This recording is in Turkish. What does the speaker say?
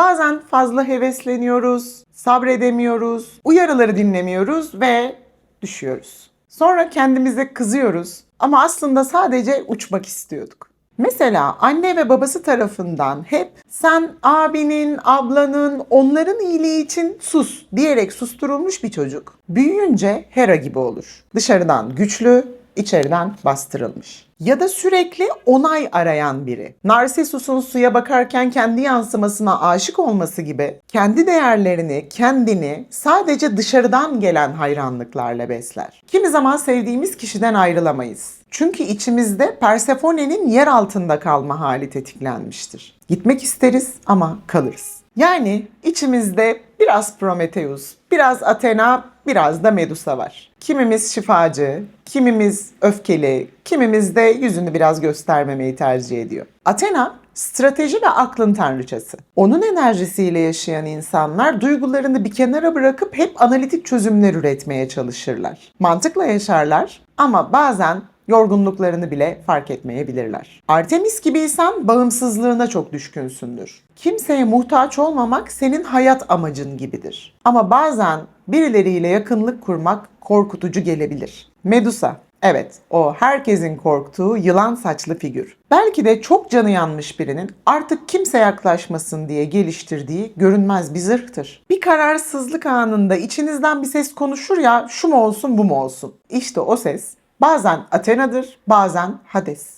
Bazen fazla hevesleniyoruz, sabredemiyoruz, uyarıları dinlemiyoruz ve düşüyoruz. Sonra kendimize kızıyoruz ama aslında sadece uçmak istiyorduk. Mesela anne ve babası tarafından hep sen abinin, ablanın, onların iyiliği için sus diyerek susturulmuş bir çocuk büyüyünce Hera gibi olur. Dışarıdan güçlü, içeriden bastırılmış. Ya da sürekli onay arayan biri. Narsisus'un suya bakarken kendi yansımasına aşık olması gibi kendi değerlerini, kendini sadece dışarıdan gelen hayranlıklarla besler. Kimi zaman sevdiğimiz kişiden ayrılamayız. Çünkü içimizde Persephone'nin yer altında kalma hali tetiklenmiştir. Gitmek isteriz ama kalırız. Yani içimizde biraz Prometheus, biraz Athena, biraz da Medusa var. Kimimiz şifacı, kimimiz öfkeli, kimimiz de yüzünü biraz göstermemeyi tercih ediyor. Athena strateji ve aklın tanrıçası. Onun enerjisiyle yaşayan insanlar duygularını bir kenara bırakıp hep analitik çözümler üretmeye çalışırlar. Mantıkla yaşarlar ama bazen yorgunluklarını bile fark etmeyebilirler. Artemis gibiysen bağımsızlığına çok düşkünsündür. Kimseye muhtaç olmamak senin hayat amacın gibidir. Ama bazen birileriyle yakınlık kurmak korkutucu gelebilir. Medusa Evet, o herkesin korktuğu yılan saçlı figür. Belki de çok canı yanmış birinin artık kimse yaklaşmasın diye geliştirdiği görünmez bir zırhtır. Bir kararsızlık anında içinizden bir ses konuşur ya şu mu olsun bu mu olsun. İşte o ses bazen Athena'dır, bazen Hades.